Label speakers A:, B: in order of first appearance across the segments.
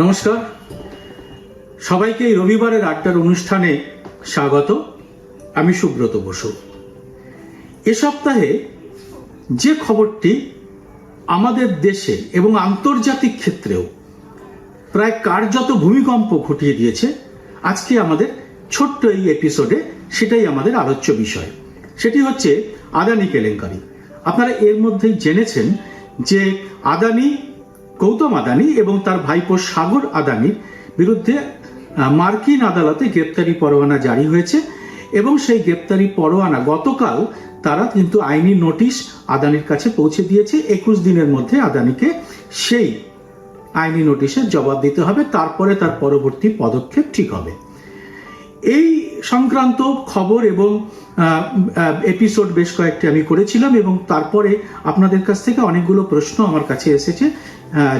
A: নমস্কার। সবাইকে এই রবিবারের আড্ডার অনুষ্ঠানে স্বাগত। আমি সুব্রত বসু। এ সপ্তাহে যে খবরটি আমাদের দেশে এবং আন্তর্জাতিক ক্ষেত্রেও প্রায় কার্যত ভূমিকম্প ঘটিয়ে দিয়েছে, আজকে আমাদের ছোট্ট এই এপিসোডে সেটাই আমাদের আলোচ্য বিষয়। সেটি হচ্ছে আদানি কেলেঙ্কারি। আপনারা এর মধ্যেই জেনেছেন যে আদানি গৌতম আদানি এবং তার ভাইপো সাগর আদানির বিরুদ্ধে মার্কিন আদালতে গ্রেপ্তারি পরোয়ানা জারি হয়েছে এবং সেই গ্রেপ্তারি পরোয়ানা গতকাল তারা কিন্তু আইনি নোটিশ আদানির কাছে পৌঁছে দিয়েছে। একুশ দিনের মধ্যে আদানিকে সেই আইনি নোটিশের জবাব দিতে হবে, তারপরে তার পরবর্তী পদক্ষেপ ঠিক হবে। এই সংক্রান্ত খবর এবং এপিসোড বেশ কয়েকটি আমি করেছিলাম এবং তারপরে আপনাদের কাছ থেকে অনেকগুলো প্রশ্ন আমার কাছে এসেছে।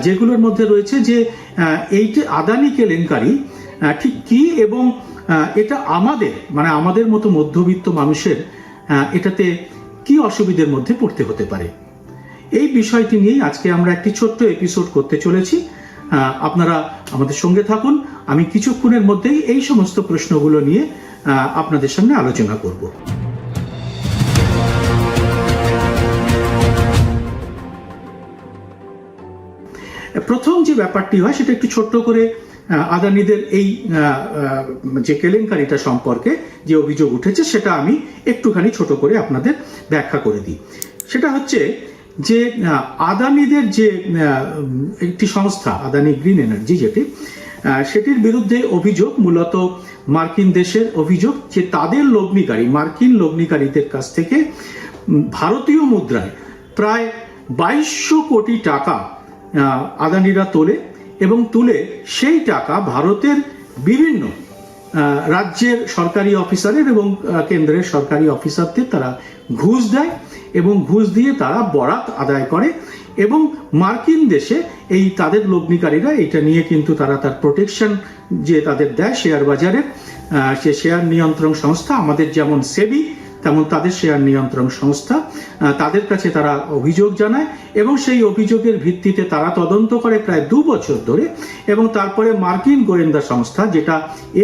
A: যেগুলোর মধ্যে রয়েছে যে আহ, এইটি আদানি কেলেঙ্কারি ঠিক কি এবং এটা আমাদের মানে আমাদের মতো মধ্যবিত্ত মানুষের এটাতে কি অসুবিধের মধ্যে পড়তে হতে পারে? এই বিষয়টি নিয়েই আজকে আমরা একটি ছোট্ট এপিসোড করতে চলেছি। আপনারা আমাদের সঙ্গে থাকুন। আমি কিছুক্ষণের মধ্যেই এই সমস্ত প্রশ্নগুলো নিয়ে আপনাদের সামনে আলোচনা করব। প্রথম যে ব্যাপারটি হয় সেটা একটু ছোট্ট করে আদানিদের এই যে কেলেঙ্কারিটা সম্পর্কে যে অভিযোগ উঠেছে সেটা আমি একটুখানি ছোট করে আপনাদের ব্যাখ্যা করে দিই। সেটা হচ্ছে যে আদানিদের যে একটি সংস্থা, আদানি গ্রিন এনার্জি যেটি সেটির বিরুদ্ধে অভিযোগ মূলত মার্কিন দেশের অভিযোগ যে তাদের লগ্নিকারী, মার্কিন লগ্নিকারীদের কাছ থেকে ভারতীয় মুদ্রায় প্রায় বাইশশো কোটি টাকা আদানিরা তোলে এবং তুলে সেই টাকা ভারতের বিভিন্ন রাজ্যের সরকারি অফিসারের এবং কেন্দ্রের সরকারি অফিসারদের তারা ঘুষ দেয় এবং ঘুষ দিয়ে তারা বরাত আদায় করে এবং মার্কিন দেশে এই তাদের লগ্নিকারীরা এটা নিয়ে কিন্তু তারা তার প্রোটেকশন যে তাদের দেয় শেয়ার বাজারে সে শেয়ার নিয়ন্ত্রণ সংস্থা, আমাদের যেমন সেবি তেমন তাদের শেয়ার নিয়ন্ত্রণ সংস্থা তাদের কাছে তারা অভিযোগ জানায় এবং সেই অভিযোগের ভিত্তিতে তারা তদন্ত করে প্রায় দু বছর ধরে এবং তারপরে মার্কিন গোয়েন্দা সংস্থা যেটা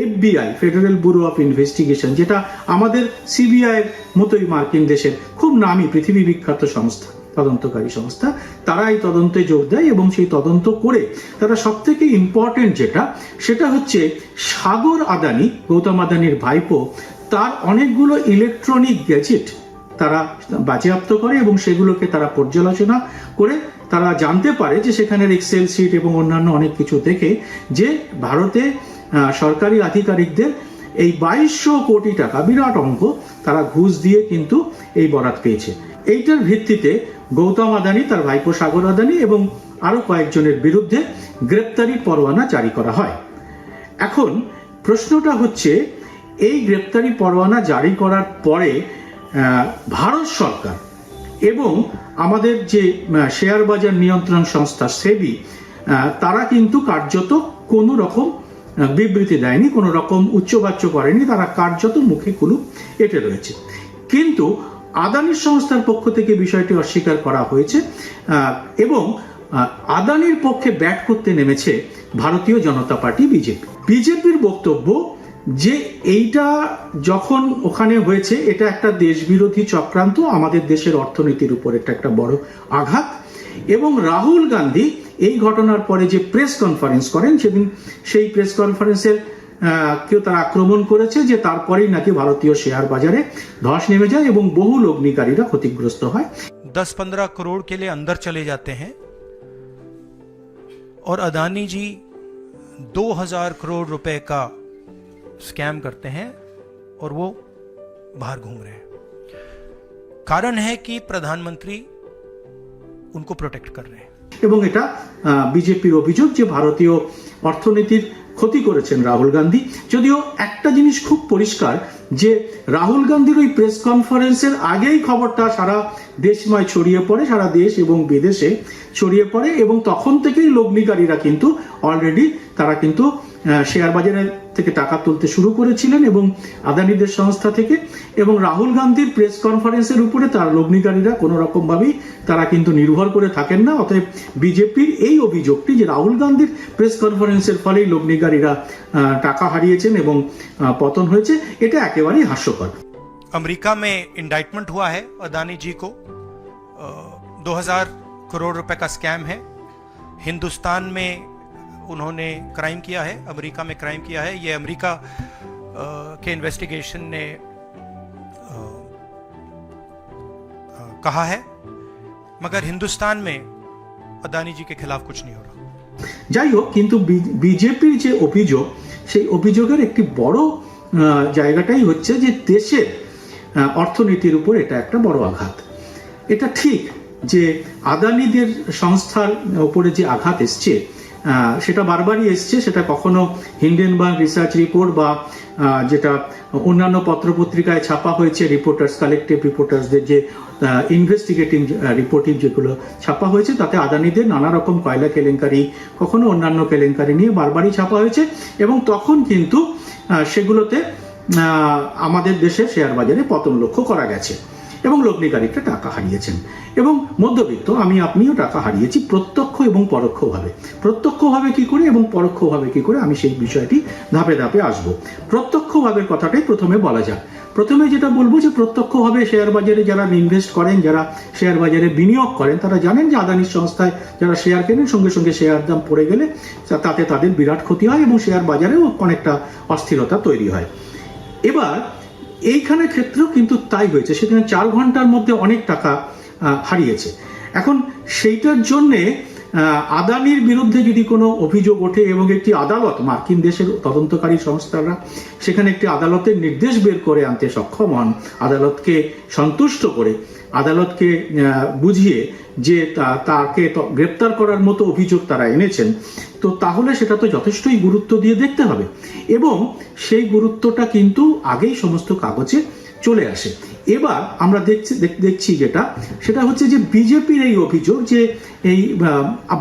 A: FBI federal bureau of investigation যেটা আমাদের সিবিআই এর মতোই মার্কিন দেশের খুব নামী পৃথিবী বিখ্যাত সংস্থা, তদন্তকারী সংস্থা, তারা এই তদন্তে যোগ দেয় এবং সেই তদন্ত করে তারা সব থেকে ইম্পর্টেন্ট যেটা, সেটা হচ্ছে সাগর আদানি, গৌতম আদানির ভাইপো তার অনেকগুলো ইলেকট্রনিক গ্যাজেট তারা বাজেয়াপ্ত করে এবং সেগুলোকে তারা পর্যালোচনা করে তারা জানতে পারে যে সেখানের এক্সেল শিট এবং অন্যান্য অনেক কিছু দেখে যে ভারতে সরকারি আধিকারিকদের এই বাইশশো কোটি টাকা, বিরাট অঙ্ক, তারা ঘুষ দিয়ে কিন্তু এই বরাত পেয়েছে। এইটার ভিত্তিতে গৌতম আদানি, তার ভাইপো সাগর আদানি এবং আরও কয়েকজনের বিরুদ্ধে গ্রেপ্তারি পরোয়ানা জারি করা হয়। এখন প্রশ্নটা হচ্ছে এই গ্রেপ্তারি পরোয়ানা জারি করার পরে ভারত সরকার এবং আমাদের যে শেয়ার বাজার নিয়ন্ত্রণ সংস্থা সেবি তারা কিন্তু কার্যত কোনো রকম বিবৃতি দেয়নি, কোনো রকম উচ্চবাচ্য করেনি, তারা কার্যত মুখে কুলুপ এটে রয়েছে। কিন্তু আদানির সংস্থার পক্ষ থেকে বিষয়টি অস্বীকার করা হয়েছে এবং আদানির পক্ষে ব্যাট করতে নেমেছে ভারতীয় জনতা পার্টি বিজেপি। বিজেপির বক্তব্য যে এইটা যখন ওখানে হয়েছে এটা একটা দেশবিরোধী চক্রান্ত আমাদের দেশের অর্থনীতির উপর এটা একটা বড় আঘাত এবং রাহুল গান্ধী এই ঘটনার পরে যে প্রেস কনফারেন্স করেন সেদিন সেই প্রেস কনফারেন্সের আহ, কেউ তারা আক্রমণ করেছে যে তারপরেই নাকি ভারতীয় শেয়ার বাজারে ধস নেমে যায় এবং বহু লগ্নিকারীরা ক্ষতিগ্রস্ত হয়
B: दस पंद्रह करोड़ के लिए अंदर चले जाते हैं और अदानी जी दो हजार करोड़ रुपए का स्कैम करते हैं और वो बाहर घूम रहे हैं कारण है कि प्रधानमंत्री उनको प्रोटेक्ट कर रहे हैं
A: এবং এটা বিজেপির অভিযোগ যে ভারতীয় অর্থনীতির ক্ষতি করেছেন রাহুল গান্ধী যদিও একটা জিনিস খুব পরিষ্কার যে রাহুল গান্ধীর ওই প্রেস কনফারেন্সের আগেই খবরটা সারা দেশময় ছড়িয়ে পড়ে সারা দেশ এবং বিদেশে ছড়িয়ে পড়ে এবং তখন থেকেই লগ্নিকারীরা কিন্তু অলরেডি তারা কিন্তু শেয়ার বাজারে থেকে টাকা তুলতে শুরু করেছিলেন এবং আদানিদের সংস্থা থেকে এবং রাহুল গান্ধীর প্রেস কনফারেন্সের উপরে তার লগ্নিকারীরা কোনো রকম ভাবেই তারা কিন্তু নির্ভর করে থাকেন না অতএব বিজেপির এই অভিযোগটি যে রাহুল গান্ধীর প্রেস কনফারেন্সের ফলেই লগ্নিকারীরা আহ, টাকা হারিয়েছেন এবং আহ, পতন হয়েছে এটা একেবারেই হাস্যকর
B: अमेरिका में इंडाइटमेंट हुआ है अदानी जी को दो हजार करोड़ रुपए का स्कैम है हिंदुस्तान में उन्होंने क्राइम किया है अमेरिका में क्राइम किया है ये अमेरिका अ, के इन्वेस्टिगेशन ने अ, अ, कहा है मगर हिंदुस्तान में अदानी जी के खिलाफ कुछ नहीं हो रहा
A: যাই হোক কিন্তু বিজেপির যে অভিযোগ সেই অভিযোগের একটি বড় আহ, জায়গাটাই হচ্ছে যে দেশের আহ, অর্থনীতির উপর এটা একটা বড় আঘাত এটা ঠিক যে আদানিদের সংস্থার উপরে যে আঘাত এসছে আহ, সেটা বারবারই এসছে, সেটা কখনো হিন্ডেনবার্গ রিসার্চ রিপোর্ট বা যেটা অন্যান্য পত্রপত্রিকায় ছাপা হয়েছে রিপোর্টার্স কালেকটিভ রিপোর্টার্সদের যে ইনভেস্টিগেটিং রিপোর্টিং যেগুলো ছাপা হয়েছে, তাতে আদানিদের নানা রকম কয়লা কেলেঙ্কারি, কখনো অন্যান্য কেলেঙ্কারি নিয়ে বারবারই ছাপা হয়েছে এবং তখন কিন্তু সেগুলোতে আমাদের দেশের শেয়ার বাজারে পতন লক্ষ্য করা গেছে। এবং লগ্নিকারীরা টাকা হারিয়েছেন। এবং মধ্যবিত্ত, আমি আপনিও টাকা হারিয়েছি প্রত্যক্ষ এবং পরোক্ষভাবে। প্রত্যক্ষভাবে কি করে এবং পরোক্ষভাবে কি করে আমি সেই বিষয়টি ধাপে ধাপে আসব। প্রত্যক্ষভাবে কথাটাই প্রথমে বলা যাক। প্রথমে যেটা বলব যে প্রত্যক্ষভাবে শেয়ার বাজারে যারা ইনভেস্ট করেন, যারা শেয়ার বাজারে বিনিয়োগ করেন, তারা জানেন যে আদানির সংস্থায় যারা শেয়ার কেনেন, সঙ্গে সঙ্গে শেয়ার দাম পড়ে গেলে তাতে তাদের বিরাট ক্ষতি হয় এবং শেয়ার বাজারেও অনেকটা অস্থিরতা তৈরি হয়। এবার এইখানে ক্ষেত্রেও কিন্তু তাই হয়েছে। সেখানে চার ঘণ্টার মধ্যে অনেক টাকা হারিয়েছে। এখন সেইটার জন্যে আদানির বিরুদ্ধে যদি কোনো অভিযোগ ওঠে এবং একটি আদালত, মার্কিন দেশের তদন্তকারী সংস্থারা সেখানে একটি আদালতের নির্দেশ বের করে আনতে সক্ষম হন, আদালতকে সন্তুষ্ট করে আদালতকে বুঝিয়ে যে তাকে গ্রেপ্তার করার মতো অভিযোগ তারা এনেছেন, তো তাহলে সেটা তো যথেষ্টই গুরুত্ব দিয়ে দেখতে হবে। এবং সেই গুরুত্বটা কিন্তু আগেই সমস্ত কাগজে চলে আসে। এবার আমরা দেখছি, দেখ- দেখছি যেটা, সেটা হচ্ছে যে বিজেপির এই অভিযোগ যে এই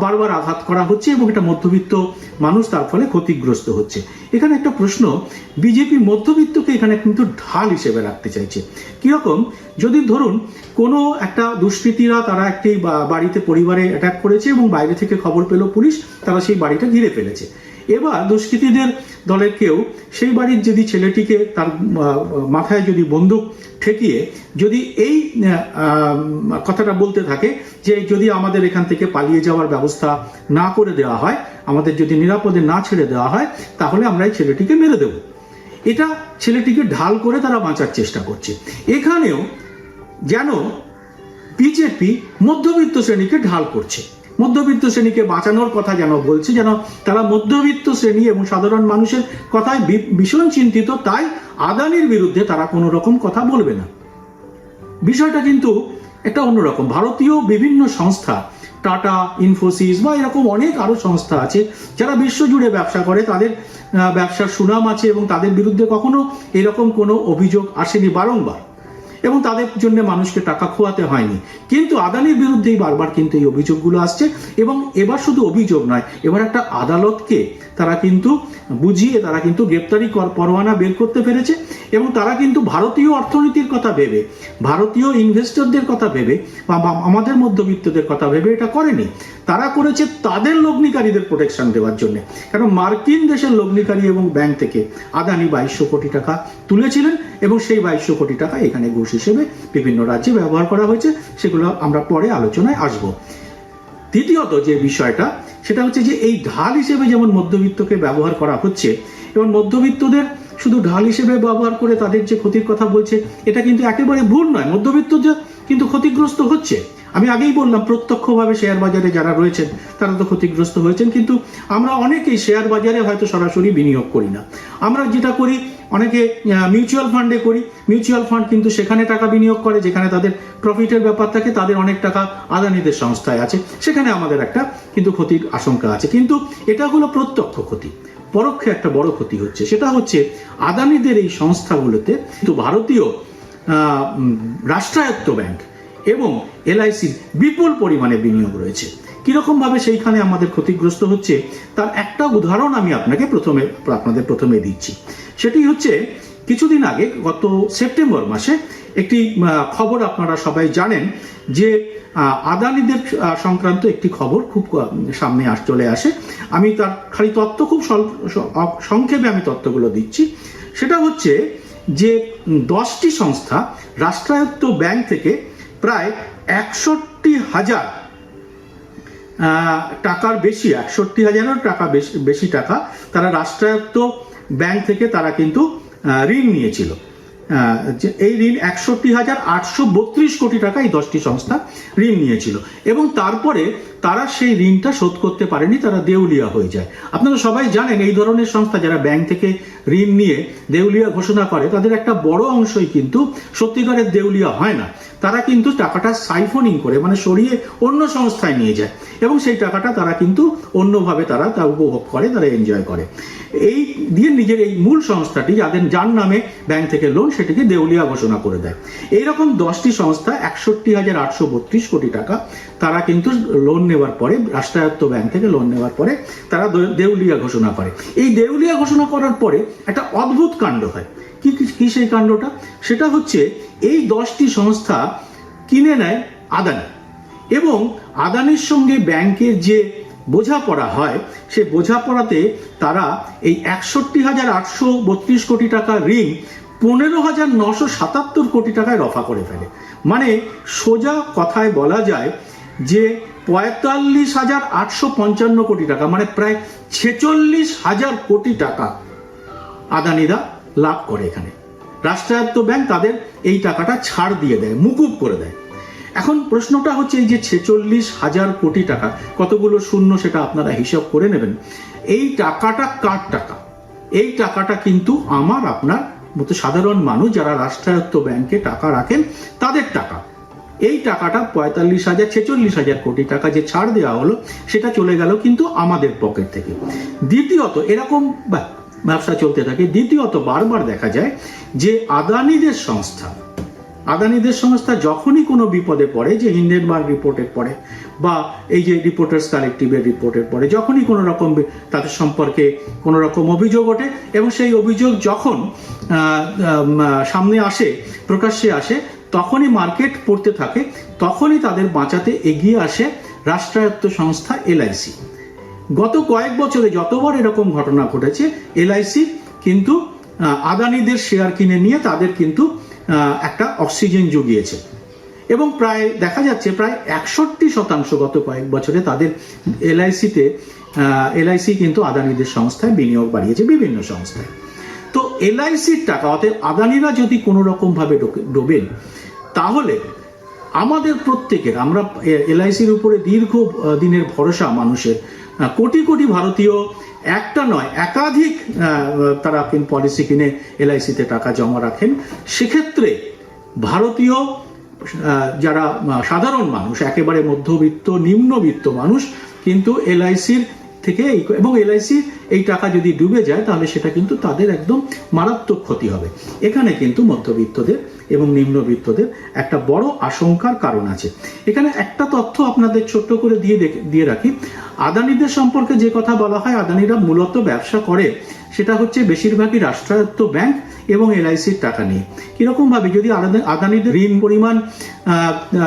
A: বারবার আঘাত করা হচ্ছে এবং এটা মধ্যবিত্ত মানুষ তার ফলে ক্ষতিগ্রস্ত হচ্ছে। এখানে একটা প্রশ্ন, বিজেপি মধ্যবিত্তকে এখানে কিন্তু ঢাল হিসেবে রাখতে চাইছে। কীরকম? যদি ধরুন, কোনো একটা দুষ্কৃতীরা তারা একটি বাড়িতে পরিবারে অ্যাটাক করেছে এবং বাইরে থেকে খবর পেল পুলিশ, তারা সেই বাড়িটা ঘিরে ফেলেছে। এবার দুষ্কৃতীদের দলের কেউ সেই বাড়ির যদি ছেলেটিকে তার মাথায় যদি বন্দুক ঠেকিয়ে যদি এই কথাটা বলতে থাকে যে যদি আমাদের এখান থেকে পালিয়ে যাওয়ার ব্যবস্থা না করে দেওয়া হয়, আমাদের যদি নিরাপদে না ছেড়ে দেওয়া হয়, তাহলে আমরা এই ছেলেটিকে মেরে দেব। এটা ছেলেটিকে ঢাল করে তারা বাঁচার চেষ্টা করছে। এখানেও যেন বিজেপি মধ্যবিত্ত শ্রেণীকে ঢাল করছে। মধ্যবিত্ত শ্রেণীকে বাঁচানোর কথা যেন বলছে, যেন তারা মধ্যবিত্ত শ্রেণি এবং সাধারণ মানুষের কথায় ভীষণ চিন্তিত, তাই আদানির বিরুদ্ধে তারা কোনো রকম কথা বলবে না। বিষয়টা কিন্তু একটা অন্যরকম। ভারতীয় বিভিন্ন সংস্থা, টাটা, ইনফোসিস বা এরকম অনেক আরও সংস্থা আছে, যারা বিশ্বজুড়ে ব্যবসা করে, তাদের ব্যবসার সুনাম আছে এবং তাদের বিরুদ্ধে কখনো এরকম কোনো অভিযোগ আসেনি বারংবার। এবং তাদের জন্য মানুষকে টাকা খোয়াতে হয়নি। কিন্তু আদানির বিরুদ্ধেই বারবার কিন্তু এই অভিযোগগুলো আসছে এবং এবার শুধু অভিযোগ নয়, এবার একটা আদালতকে তারা কিন্তু বুঝিয়ে তারা কিন্তু গ্রেপ্তারি পরোয়ানা বের করতে পেরেছে এবং তারা কিন্তু ভারতীয় অর্থনীতির কথা ভেবে, ভারতীয় ইনভেস্টরদের কথা ভেবে বা আমাদের মধ্যবিত্তদের কথা ভেবে এটা করেনি। তারা করেছে তাদের লগ্নিকারীদের প্রোটেকশন দেওয়ার জন্য। কারণ মার্কিন দেশের লগ্নিকারী এবং ব্যাংক থেকে আদানি বাইশশো কোটি টাকা তুলেছিলেন এবং সেই বাইশশো কোটি টাকা এখানে ঘুষ হিসেবে বিভিন্ন রাজ্যে ব্যবহার করা হয়েছে, সেগুলো আমরা পরে আলোচনায় আসব। দ্বিতীয়ত যে বিষয়টা, সেটা হচ্ছে যে এই ঢাল হিসেবে যেমন মধ্যবিত্তকে ব্যবহার করা হচ্ছে, এবং মধ্যবিত্তদের শুধু ঢাল হিসেবে ব্যবহার করে তাদের যে ক্ষতির কথা বলছে, এটা কিন্তু একেবারে ভুল নয়। মধ্যবিত্ত যে কিন্তু ক্ষতিগ্রস্ত হচ্ছে। আমি আগেই বললাম, প্রত্যক্ষভাবে শেয়ার বাজারে যারা রয়েছেন, তারা তো ক্ষতিগ্রস্ত হয়েছেন, কিন্তু আমরা অনেকেই শেয়ার বাজারে হয়তো সরাসরি বিনিয়োগ করি না। আমরা যেটা করি অনেকে মিউচুয়াল ফান্ডে করি। মিউচুয়াল ফান্ড কিন্তু সেখানে টাকা বিনিয়োগ করে, যেখানে তাদের প্রফিটের ব্যাপার থাকে, তাদের অনেক টাকা আদানিদের সংস্থায় আছে। সেখানে আমাদের একটা কিন্তু ক্ষতির আশঙ্কা আছে। কিন্তু এটা হলো প্রত্যক্ষ ক্ষতি। পরোক্ষে একটা বড় ক্ষতি হচ্ছে। সেটা হচ্ছে আদানিদের এই সংস্থাগুলোতে কিন্তু ভারতীয় রাষ্ট্রায়ত্ত ব্যাংক এবং এলআইসির বিপুল পরিমাণে বিনিয়োগ রয়েছে। কীরকম ভাবে সেইখানে আমাদের ক্ষতিগ্রস্ত হচ্ছে, তার একটা উদাহরণ আমি আপনাকে প্রথমে, আপনাদের প্রথমে দিচ্ছি। সেটি হচ্ছে, কিছুদিন আগে, গত সেপ্টেম্বর মাসে, একটি খবর আপনারা সবাই জানেন যে আদানিদের সংক্রান্ত একটি খবর খুব সামনে আস, চলে আসে। আমি তার খালি তত্ত্ব খুব সংক্ষেপে আমি তত্ত্বগুলো দিচ্ছি। সেটা হচ্ছে যে দশটি সংস্থা, রাষ্ট্রায়ত্ত ব্যাংক থেকে প্রায় একষট্টি হাজার টাকার বেশি, একষট্টি হাজারের টাকা বেশি- বেশি টাকা তারা রাষ্ট্রায়ত্ত ব্যাংক থেকে তারা কিন্তু ঋণ নিয়েছিল। এই ঋণ একষট্টি হাজার আটশো বত্রিশ কোটি টাকা এই দশটি সংস্থা ঋণ নিয়েছিল। এবং তারপরে তারা সেই ঋণটা শোধ করতে পারেনি, তারা দেউলিয়া হয়ে যায়। আপনারা সবাই জানেন, এই ধরনের সংস্থা যারা ব্যাংক থেকে ঋণ নিয়ে দেউলিয়া ঘোষণা করে, তাদের একটা বড় অংশই কিন্তু সত্যিকারের দেউলিয়া হয় না। তারা কিন্তু টাকাটা সাইফোনিং করে মানে সরিয়ে অন্য সংস্থায় নিয়ে যায়। এবং সেই টাকাটা তারা কিন্তু অন্যভাবে তারা তা উপভোগ করে, তারা এনজয় করে। এই দিয়ে নিজের এই মূল সংস্থাটি, যাদের যার নামে ব্যাংক থেকে লোন সেটিকে দেউলিয়া ঘোষণা করে দেয়। এইরকম দশটি সংস্থা, একষট্টি হাজার আটশো বত্রিশ কোটি টাকা, তারা কিন্তু লোন নেওয়ার পরে, রাষ্ট্রায়ত্ত ব্যাংক থেকে লোন নেওয়ার পরে তারা দেউলিয়া ঘোষণা করে। এই দেউলিয়া ঘোষণা করার পরে একটা অদ্ভুত কাণ্ড হয়। কি, কি- সেই কাণ্ডটা? সেটা হচ্ছে এই দশটি সংস্থা কিনে নেয় আদানি। এবং আদানির সঙ্গে ব্যাংকের যে বোঝাপড়া হয় সে বোঝাপড়াতে তারা এই একষট্টি হাজার আটশো বত্রিশ কোটি টাকা ঋণ পনেরো হাজার নশো সাতাত্তর কোটি টাকায় রফা করে ফেলে মানে সোজা কথায় বলা যায় যে পঁয়তাল্লিশ হাজার আটশো পঞ্চান্ন কোটি টাকা মানে প্রায় ছেচল্লিশ হাজার কোটি টাকা আদানিরা লাভ করে এখানে। রাষ্ট্রায়ত্ত ব্যাংক তাদের এই টাকাটা ছাড় দিয়ে দেয়, মুকুব করে দেয়। এখন প্রশ্নটা হচ্ছে এই যে ছেচল্লিশ হাজার কোটি টাকা, কতগুলো শূন্য সেটা আপনারা হিসাব করে নেবেন। এই টাকাটা কার টাকা? এই টাকাটা কিন্তু আমার, আপনার মতো সাধারণ মানুষ যারা রাষ্ট্রায়ত্ত ব্যাংকে টাকা রাখেন, তাদের টাকা। এই টাকাটা পঁয়তাল্লিশ হাজার, ছেচল্লিশ হাজার কোটি টাকা যে ছাড় দেওয়া হলো, সেটা চলে গেল কিন্তু আমাদের পকেট থেকে। দ্বিতীয়ত, এরকম ব্যবসা চলতে থাকে, দ্বিতীয়ত বারবার দেখা যায় যে আদানিদের সংস্থা আদানিদের সংস্থা যখনই কোনো বিপদে পড়ে, যে হিন্ডেনবার্গ রিপোর্টের পড়ে বা এই যে রিপোর্টার্স কালেক্টিভের রিপোর্টের পড়ে যখনই কোনো রকম তাদের সম্পর্কে কোনো রকম অভিযোগ ওঠে এবং সেই অভিযোগ যখন সামনে আসে, প্রকাশ্যে আসে তখনই মার্কেট পড়তে থাকে, তখনই তাদের বাঁচাতে এগিয়ে আসে রাষ্ট্রায়ত্ত সংস্থা এলআইসি গত কয়েক বছরে যতবার এরকম ঘটনা ঘটেছে এলআইসি কিন্তু আদানিদের শেয়ার কিনে নিয়ে তাদের কিন্তু একটা অক্সিজেন জুগিয়েছে। এবং প্রায়, দেখা যাচ্ছে প্রায় একষট্টি শতাংশ গত কয়েক বছরে তাদের এলআইসিতে এলআইসি কিন্তু আদানিদের সংস্থায় বিনিয়োগ বাড়িয়েছে বিভিন্ন সংস্থায়। তো এলআইসির টাকা, অতএব আদানিরা যদি কোনো রকমভাবে ডোবেন তাহলে আমাদের প্রত্যেকের, আমরা এলআইসির উপরে দীর্ঘ দিনের ভরসা মানুষের কোটি কোটি ভারতীয়, একটা নয়, একাধিক তারা কিন্তু পলিসি কিনে এলআইসিতে টাকা জমা রাখেন। সেক্ষেত্রে ভারতীয় যারা সাধারণ মানুষ, একেবারে মধ্যবিত্ত, নিম্নবিত্ত মানুষ, কিন্তু এলআইসির থেকে এই- এবং এলআইসি এই টাকা যদি ডুবে যায়, তাহলে সেটা কিন্তু তাদের একদম মারাত্মক ক্ষতি হবে। এখানে কিন্তু মধ্যবিত্তদের এবং নিম্নবিত্তদের একটা বড় আশঙ্কার কারণ আছে। এখানে একটা তথ্য আপনাদের ছোট্ট করে দিয়ে দিয়ে রাখি। আদানিদের সম্পর্কে যে কথা বলা হয়, আদানিরা মূলত ব্যবসা করে, সেটা হচ্ছে বেশিরভাগই রাষ্ট্রায়ত্ত ব্যাংক এবং এলআইসির টাকা নিয়ে। কীরকম ভাবে যদি আদানি- আদানিদের ঋণ পরিমাণ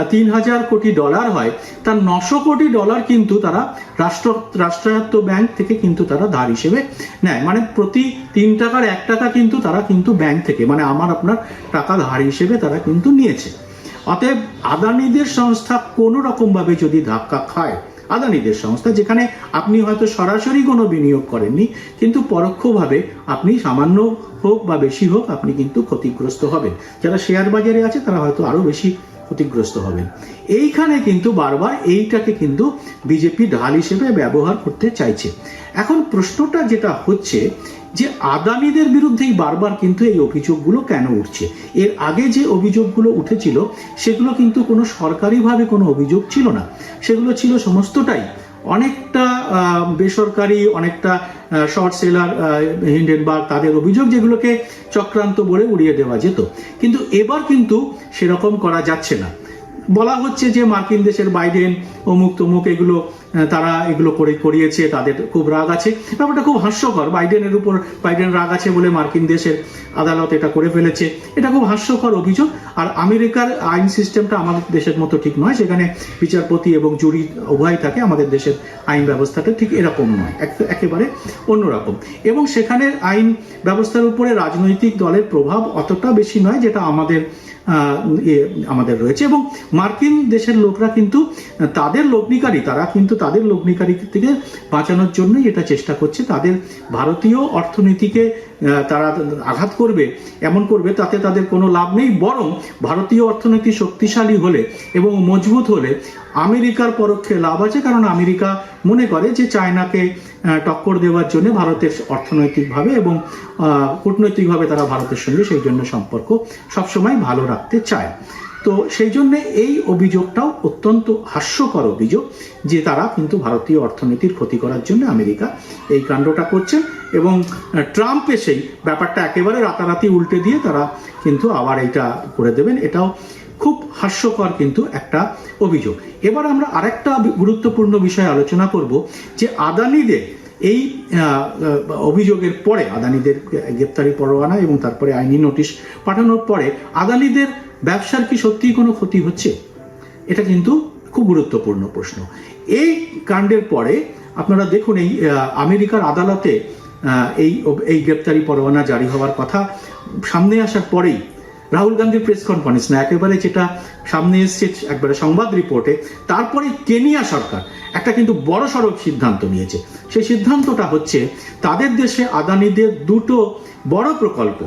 A: তিন হাজার কোটি ডলার হয় তার নশো কোটি ডলার কিন্তু তারা রাষ্ট্র, রাষ্ট্রায়ত্ত ব্যাংক থেকে কিন্তু তারা ধার হিসেবে নেয়। মানে প্রতি তিন টাকার এক টাকা কিন্তু তারা কিন্তু ব্যাংক থেকে মানে আমার আপনার টাকা ধার হিসেবে তারা কিন্তু নিয়েছে। অতএব আদানিদের সংস্থা কোনো রকম ভাবে যদি ধাক্কা খায়, আদানিদের সংস্থা, যেখানে আপনি হয়তো সরাসরি কোনো বিনিয়োগ করেননি, কিন্তু পরোক্ষভাবে আপনি সামান্য হোক বা বেশি হোক, আপনি কিন্তু ক্ষতিগ্রস্ত হবেন। যারা শেয়ার বাজারে আছে, তারা হয়তো আরও বেশি ক্ষতিগ্রস্ত হবে। এইখানে কিন্তু বারবার এইটাকে কিন্তু বিজেপি ঢাল হিসেবে ব্যবহার করতে চাইছে। এখন প্রশ্নটা যেটা হচ্ছে যে আদানিদের বিরুদ্ধেই বারবার কিন্তু এই অভিযোগগুলো কেন উঠছে? এর আগে যে অভিযোগগুলো উঠেছিল, সেগুলো কিন্তু কোনো সরকারিভাবে কোনো অভিযোগ ছিল না। সেগুলো ছিল সমস্তটাই অনেকটা বেসরকারি, অনেকটা শর্ট সেলার হিন্ডেনবার্গ তাদের অভিযোগ যেগুলোকে চক্রান্ত বলে উড়িয়ে দেওয়া যেত। কিন্তু এবার কিন্তু সেরকম করা যাচ্ছে না। বলা হচ্ছে যে মার্কিন দেশের বাইডেন অমুক তমুক এগুলো তারা এগুলো করে করিয়েছে, তাদের খুব রাগ আছে। ব্যাপারটা খুব হাস্যকর। বাইডেনের উপর বাইডেন রাগ আছে বলে মার্কিন দেশের আদালত এটা করে ফেলেছে। এটা খুব হাস্যকর অভিযোগ। আর আমেরিকার আইন সিস্টেমটা আমাদের দেশের মতো ঠিক নয়, সেখানে বিচারপতি এবং জুরি উভয় থাকে, আমাদের দেশের আইন ব্যবস্থাটা ঠিক এরকম নয়, এক- একেবারে অন্যরকম। এবং সেখানে আইন ব্যবস্থার উপরে রাজনৈতিক দলের প্রভাব অতটা বেশি নয়, যেটা আমাদের আমাদের রয়েছে এবং মার্কিন দেশের লোকরা কিন্তু, তাদের লগ্নিকারী, তারা কিন্তু তাদের লগ্নিকারী থেকে বাঁচানোর জন্যই এটা চেষ্টা করছে। তাদের ভারতীয় অর্থনীতিকে তারা আঘাত করবে, এমন করবে, তাতে তাদের কোনো লাভ নেই। বরং ভারতীয় অর্থনীতি শক্তিশালী হলে এবং মজবুত হলে আমেরিকার পরোক্ষে লাভ আছে। কারণ আমেরিকা মনে করে যে চায়নাকে টক্কর দেওয়ার জন্য ভারতের অর্থনৈতিকভাবে এবং কূটনৈতিকভাবে তারা ভারতের সঙ্গে সেই জন্য সম্পর্ক সবসময় ভালো রাখতে চায়। তো সেই জন্য এই অভিযোগটাও অত্যন্ত হাস্যকর অভিযোগ যে তারা কিন্তু ভারতীয় অর্থনীতির ক্ষতি করার জন্য আমেরিকা এই কাণ্ডটা করছেন এবং ট্রাম্প এসেই ব্যাপারটা একেবারে রাতারাতি উল্টে দিয়ে তারা কিন্তু আবার এটা করে দেবেন। এটাও খুব হাস্যকর কিন্তু একটা অভিযোগ। এবার আমরা আরেকটা গুরুত্বপূর্ণ বিষয় আলোচনা করব যে আদানিদের এই অভিযোগের পরে আদানিদের গ্রেপ্তারি পরোয়ানা এবং তারপরে আইনি নোটিশ পাঠানোর পরে আদানিদের ব্যবসার কি সত্যিই কোনো ক্ষতি হচ্ছে? এটা কিন্তু খুব গুরুত্বপূর্ণ প্রশ্ন। এই কাণ্ডের পরে আপনারা দেখুন এই আমেরিকার আদালতে এই এই গ্রেপ্তারি পরোয়ানা জারি হওয়ার কথা সামনে আসার পরেই রাহুল গান্ধীর প্রেস কনফারেন্স না, একেবারে যেটা সামনে এসছে, একবারে সংবাদ রিপোর্টে তারপরে কেনিয়া সরকার একটা কিন্তু বড় সড়ক সিদ্ধান্ত নিয়েছে। সেই সিদ্ধান্তটা হচ্ছে, তাদের দেশে আদানিদের দুটো বড় প্রকল্প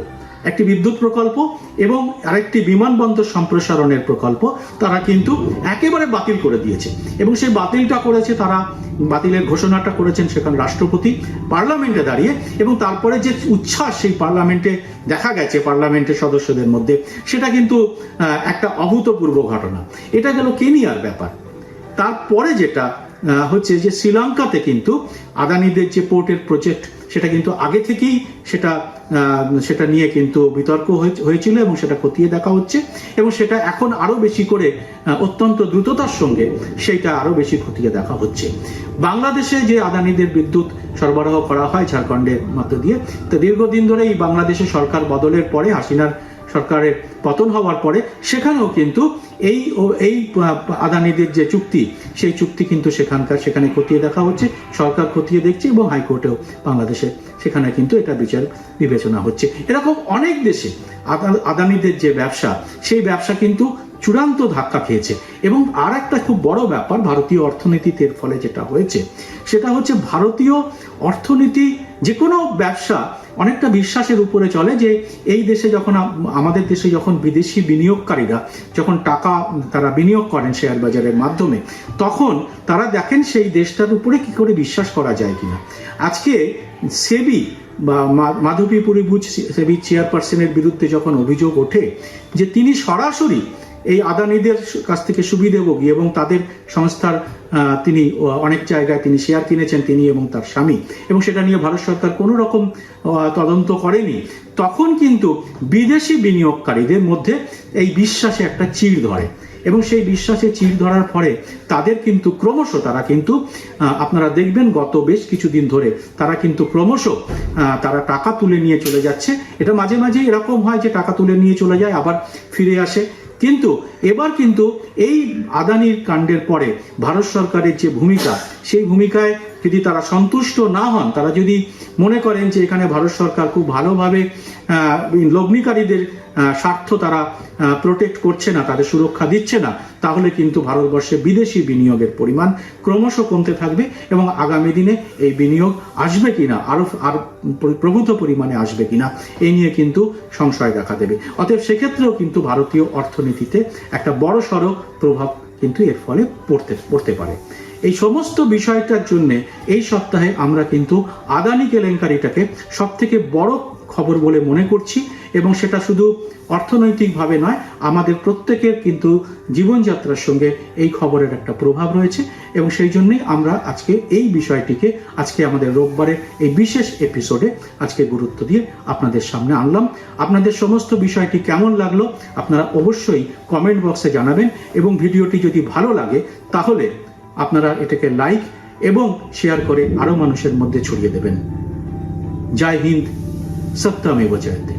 A: একটি বিদ্যুৎ প্রকল্প এবং আরেকটি বিমানবন্দর সম্প্রসারণের প্রকল্প, তারা কিন্তু একেবারে বাতিল করে দিয়েছে। এবং সেই বাতিলটা করেছে তারা, বাতিলের ঘোষণাটা করেছেন সেখানে রাষ্ট্রপতি, পার্লামেন্টে দাঁড়িয়ে এবং তারপরে যে উচ্ছ্বাস সেই পার্লামেন্টে দেখা গেছে, পার্লামেন্টের সদস্যদের মধ্যে, সেটা কিন্তু একটা অভূতপূর্ব ঘটনা। এটা গেল কেনিয়ার ব্যাপার। তারপরে যেটা হচ্ছে যে শ্রীলঙ্কাতে কিন্তু আদানিদের যে পোর্টের প্রজেক্ট, সেটা কিন্তু আগে থেকেই সেটা সেটা নিয়ে কিন্তু বিতর্ক হয়েছিল এবং সেটা খতিয়ে দেখা হচ্ছে। এবং সেটা এখন আরও বেশি করে অত্যন্ত দ্রুততার সঙ্গে সেইটা আরও বেশি খতিয়ে দেখা হচ্ছে। বাংলাদেশে যে আদানিদের বিদ্যুৎ সরবরাহ করা হয় ঝাড়খণ্ডের মধ্য দিয়ে, তো দীর্ঘদিন ধরে এই বাংলাদেশে সরকার বদলের পরে হাসিনার সরকারের পতন হওয়ার পরে সেখানেও কিন্তু এই এই আদানিদের যে চুক্তি, সেই চুক্তি কিন্তু সেখানকার সেখানে খতিয়ে দেখা হচ্ছে, সরকার খতিয়ে দেখছে এবং হাইকোর্টেও বাংলাদেশে সেখানে কিন্তু এটা বিচার বিবেচনা হচ্ছে। এরকম অনেক দেশে আদানিদের যে ব্যবসা, সেই ব্যবসা কিন্তু চূড়ান্ত ধাক্কা খেয়েছে এবং আর একটা খুব বড় ব্যাপার ভারতীয় অর্থনীতিতে ফলে যেটা হয়েছে, সেটা হচ্ছে ভারতীয় অর্থনীতি যে কোনো ব্যবসা অনেকটা বিশ্বাসের উপরে চলে যে এই দেশে যখন আমাদের দেশে যখন বিদেশি বিনিয়োগকারীরা যখন টাকা তারা বিনিয়োগ করেন শেয়ার বাজারের মাধ্যমে, তখন তারা দেখেন সেই দেশটার উপরে কি করে বিশ্বাস করা যায় কিনা। আজকে সেবি বা মাধবী পরিভুজ সেবি চেয়ারপারসনের বিরুদ্ধে যখন অভিযোগ ওঠে যে তিনি সরাসরি এই আদানিদের কাছ থেকে সুবিধেভোগী এবং তাদের সংস্থার তিনি অনেক জায়গায় তিনি শেয়ার কিনেছেন, তিনি এবং তার স্বামী। এবং সেটা নিয়ে ভারত সরকার কোনো রকম তদন্ত করেনি। তখন কিন্তু বিদেশি বিনিয়োগকারীদের মধ্যে এই বিশ্বাসে একটা চিড় ধরে। এবং সেই বিশ্বাসে চির ধরার পরে তাদের কিন্তু ক্রমশ তারা কিন্তু আপনারা দেখবেন গত বেশ কিছুদিন ধরে তারা কিন্তু ক্রমশ তারা টাকা তুলে নিয়ে চলে যাচ্ছে। এটা মাঝে মাঝে এরকম হয় যে টাকা তুলে নিয়ে চলে যায়, আবার ফিরে আসে। কিন্তু এবার কিন্তু এই আদানির কাণ্ডের পরে ভারত সরকারের যে ভূমিকা সেই ভূমিকায় যদি তারা সন্তুষ্ট না হন, তারা যদি মনে করেন যে এখানে ভারত সরকার খুব ভালোভাবে লগ্নিকারীদের স্বার্থ তারা প্রোটেক্ট করছে না, তাদের সুরক্ষা দিচ্ছে না, তাহলে কিন্তু ভারতবর্ষে বিদেশি বিনিয়োগের পরিমাণ ক্রমশ কমতে থাকবে এবং আগামী দিনে এই বিনিয়োগ আসবে কিনা আরও আর প্রভূত পরিমাণে আসবে কিনা এই নিয়ে কিন্তু সংশয় দেখা দেবে। অতএব সেক্ষেত্রেও কিন্তু ভারতীয় অর্থনীতিতে একটা বড় সড় প্রভাব কিন্তু এর ফলে পড়তে পড়তে পারে। এই সমস্ত বিষয়টার জন্যে এই সপ্তাহে আমরা কিন্তু আদানি কেলেঙ্কারিটাকে সব থেকে বড় খবর বলে মনে করছি এবং সেটা শুধু অর্থনৈতিকভাবে নয়, আমাদের প্রত্যেকের কিন্তু জীবনযাত্রার সঙ্গে এই খবরের একটা প্রভাব রয়েছে এবং সেই জন্যই আমরা আজকে এই বিষয়টিকে আজকে আমাদের রোববারের এই বিশেষ এপিসোডে আজকে গুরুত্ব দিয়ে আপনাদের সামনে আনলাম। আপনাদের সমস্ত বিষয়টি কেমন লাগল আপনারা অবশ্যই কমেন্ট বক্সে জানাবেন এবং ভিডিওটি যদি ভালো লাগে তাহলে আপনারা এটাকে লাইক এবং শেয়ার করে আরও মানুষের মধ্যে ছড়িয়ে দেবেন। জয় হিন্দ সত্যমেব জয়তে